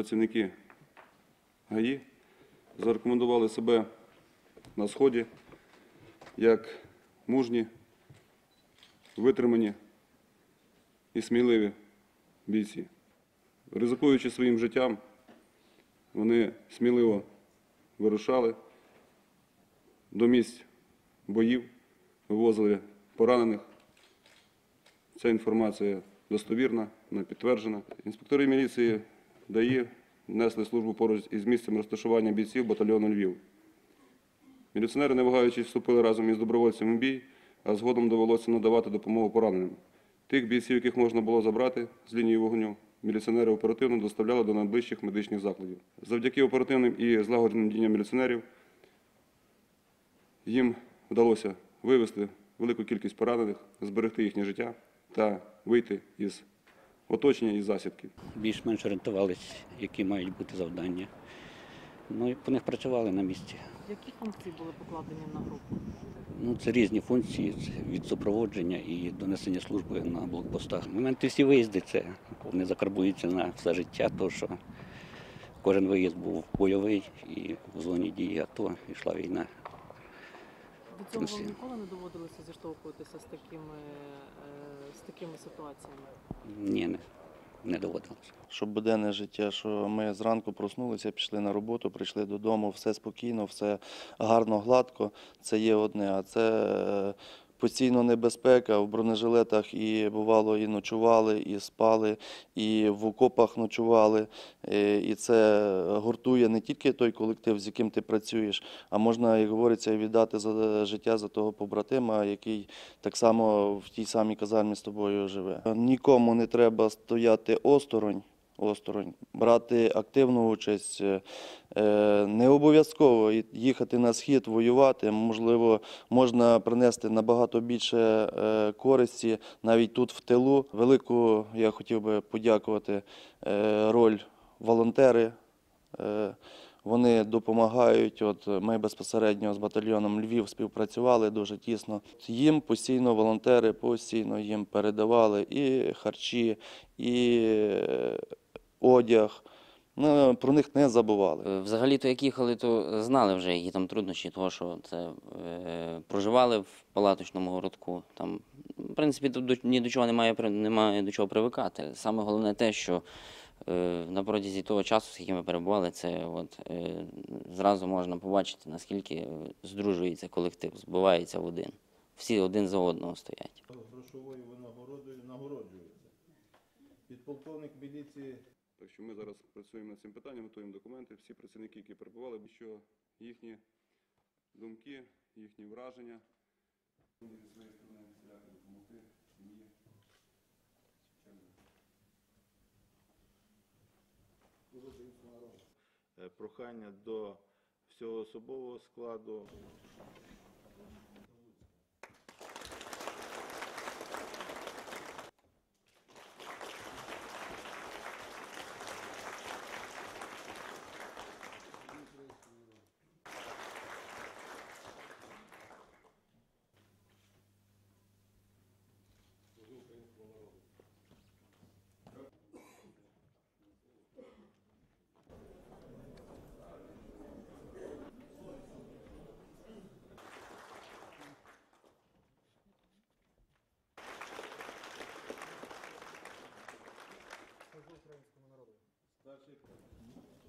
працівники ГАІ зарекомендували себе на Сході як мужні, витримані і сміливі бійці. Ризикуючи своїм життям, вони сміливо вирушали до місць боїв, вивозили поранених. Ця інформація достовірна, вона підтверджена. Інспектори міліції ДАІ несли службу поруч із місцем розташування бійців батальйону Львів. Міліціонери, не вагаючись, вступили разом із добровольцями в бій, а згодом довелося надавати допомогу пораненим. Тих бійців, яких можна було забрати з лінії вогню, міліціонери оперативно доставляли до найближчих медичних закладів. Завдяки оперативним і злагодженим діям міліціонерів їм вдалося вивезти велику кількість поранених, зберегти їхнє життя та вийти із оточення і засідки. більш-менш орієнтувалися, які мають бути завдання. Ну і по них працювали на місці. Які функції були покладені на групу? Ну, це різні функції це від супроводження і донесення служби на блокпостах. Моменти всі виїзди це вони закарбуються на все життя, тому що кожен виїзд був бойовий і в зоні дії АТО йшла війна. До цього вам ніколи не доводилося зіштовхуватися з такими, е, з такими ситуаціями? Ні, не, не доводилося. що буденне життя, що ми зранку проснулися, пішли на роботу, прийшли додому, все спокійно, все гарно, гладко. Це є одне. А це е, постійно небезпека в бронежилетах і бувало і ночували, і спали, і в окопах ночували. Е, І це гуртує не тільки той колектив, з яким ти працюєш, а можна, як говориться, віддати за життя за того побратима, який так само в тій самій казармі з тобою живе. Нікому не треба стояти осторонь. Осторонь, брати активну участь, е, е, не обов'язково їхати на схід, воювати. Можливо, можна принести набагато більше е, користі навіть тут в тилу. Велику я хотів би подякувати роль волонтери. Вони допомагають. От ми безпосередньо з батальйоном Львів співпрацювали дуже тісно. Їм постійно волонтери постійно їм передавали і харчі, і одяг. Ну, про них не забували. Е, Взагалі-то як їхали, то знали вже, які там труднощі, того, що це е, проживали в палаточному городку. Там, в принципі, до, ні до чого немає, немає до чого привикати. Саме головне те, що е, на протязі того часу, скільки ми перебували, це от, е, зразу можна побачити, наскільки е, здружується колектив, збивається в один. Всі один за одного стоять. грошовою винагородою нагороджується. Підполковник міліції Так що ми зараз працюємо над цим питанням, готуємо документи. Всі працівники, які перебували, що їхні думки, їхні враження. Зі своєї сторони всіляко допомогти сім'ї. е, прохання до всього особового складу. That's it.